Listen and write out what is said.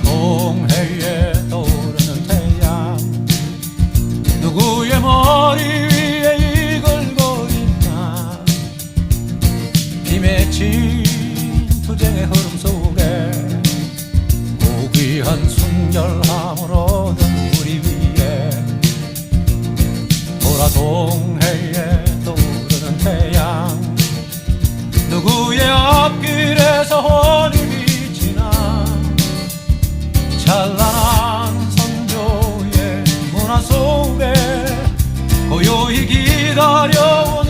동해에 떠오르는 태양. 누구의 머리에 이글거리나. 비에 친 투쟁의 흐름 속에 한순결함으로는 우리 위에. 돌아 동해 찬란한 선조의 문화 속에 고요히 기다려온